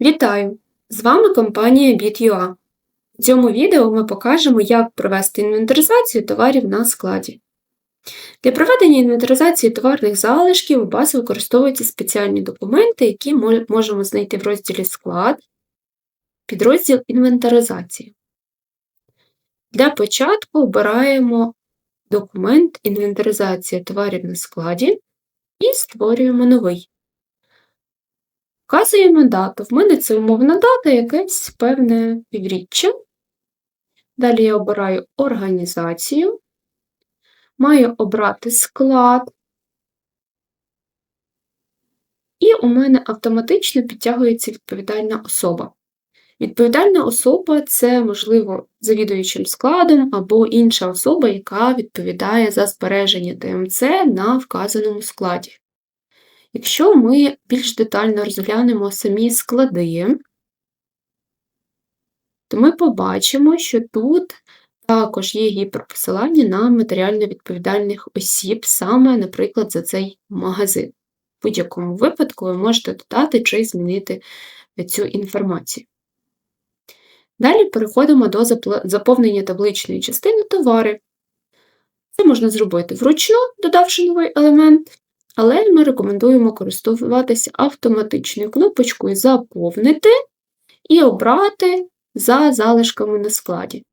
Вітаю! З вами компанія BitUA. У цьому відео ми покажемо, як провести інвентаризацію товарів на складі. Для проведення інвентаризації товарних залишків у вас використовуються спеціальні документи, які можемо знайти в розділі Склад, підрозділ інвентаризації. Для початку обираємо документ Інвентаризація товарів на складі і створюємо новий. Вказуємо дату. В мене це умовна дата, якесь певне півріччя. Далі я обираю організацію, маю обрати склад, і у мене автоматично підтягується відповідальна особа. Відповідальна особа це, можливо, завідуючим складом або інша особа, яка відповідає за збереження ТМЦ на вказаному складі. Якщо ми більш детально розглянемо самі склади, то ми побачимо, що тут також є гіперпосилання на матеріально відповідальних осіб, саме, наприклад, за цей магазин. В будь-якому випадку ви можете додати чи змінити цю інформацію. Далі переходимо до заповнення табличної частини товари. Це можна зробити вручну, додавши новий елемент, але ми рекомендуємо користуватися автоматичною кнопочкою Заповнити і обрати за залишками на складі.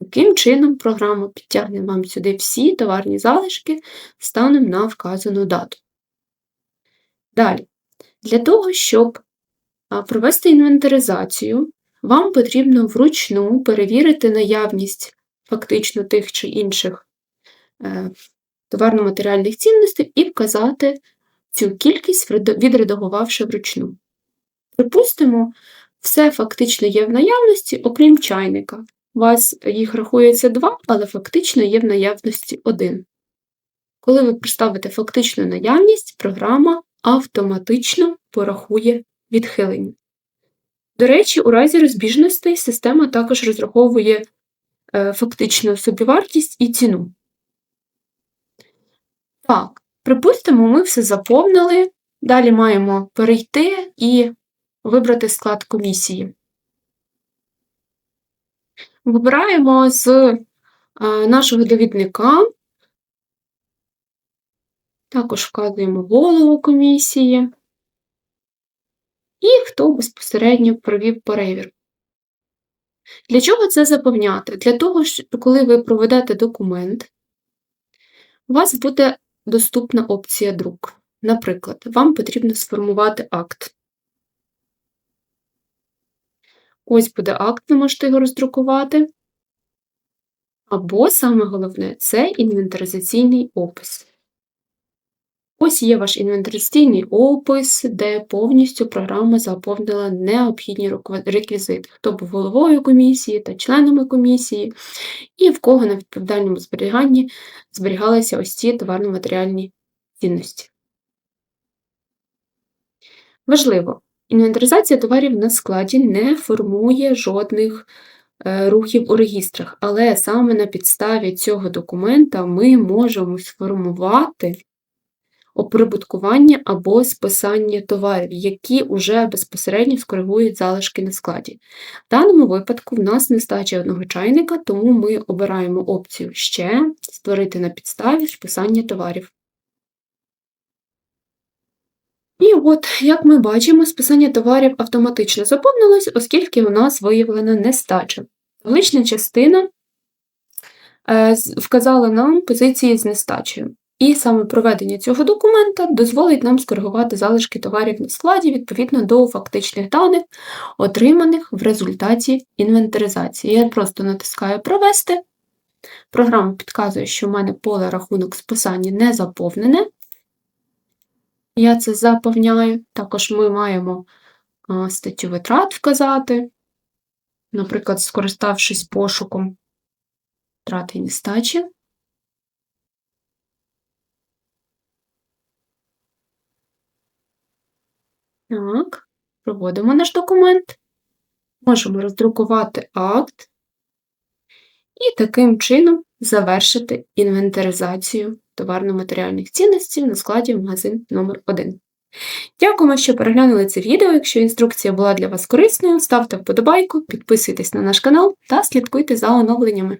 Таким чином, програма підтягне вам сюди всі товарні залишки станом на вказану дату. Далі, для того, щоб провести інвентаризацію, вам потрібно вручну перевірити наявність фактично тих чи інших е, товарно-матеріальних цінностей і вказати цю кількість, відредагувавши вручну. Припустимо, все фактично є в наявності, окрім чайника. У вас їх рахується два, але фактично є в наявності один. Коли ви представите фактичну наявність, програма автоматично порахує відхилення. До речі, у разі розбіжностей система також розраховує е, фактичну собівартість і ціну. Так, припустимо, ми все заповнили. Далі маємо перейти і вибрати склад комісії. Вибираємо з е, нашого довідника, також вказуємо голову комісії і хто безпосередньо провів перевірку. Для чого це заповняти? Для того, що коли ви проведете документ, у вас буде доступна опція друк. Наприклад, вам потрібно сформувати акт. Ось буде акт, ви можете його роздрукувати. Або, саме головне, це інвентаризаційний опис. Ось є ваш інвентаризаційний опис, де повністю програма заповнила необхідні реквізити, хто був головою комісії та членами комісії, і в кого на відповідальному зберіганні зберігалися ось ці товарно-матеріальні цінності. Важливо, інвентаризація товарів на складі не формує жодних е, рухів у регістрах, але саме на підставі цього документа ми можемо сформувати оприбуткування або списання товарів, які вже безпосередньо скоригують залишки на складі. В даному випадку в нас нестача одного чайника, тому ми обираємо опцію Ще створити на підставі списання товарів. І от, як ми бачимо, списання товарів автоматично заповнилось, оскільки у нас виявлена нестача. Таблична частина е, вказала нам позиції з нестачею. І саме проведення цього документа дозволить нам скоригувати залишки товарів на складі відповідно до фактичних даних, отриманих в результаті інвентаризації. Я просто натискаю Провести. Програма підказує, що в мене поле рахунок списання не заповнене. Я це заповняю. Також ми маємо статтю витрат вказати, наприклад, скориставшись пошуком втрати і нестачі. Так, проводимо наш документ, можемо роздрукувати акт і таким чином завершити інвентаризацію товарно-матеріальних цінностей на складі магазин номер 1 Дякуємо, що переглянули це відео. Якщо інструкція була для вас корисною, ставте вподобайку, підписуйтесь на наш канал та слідкуйте за оновленнями.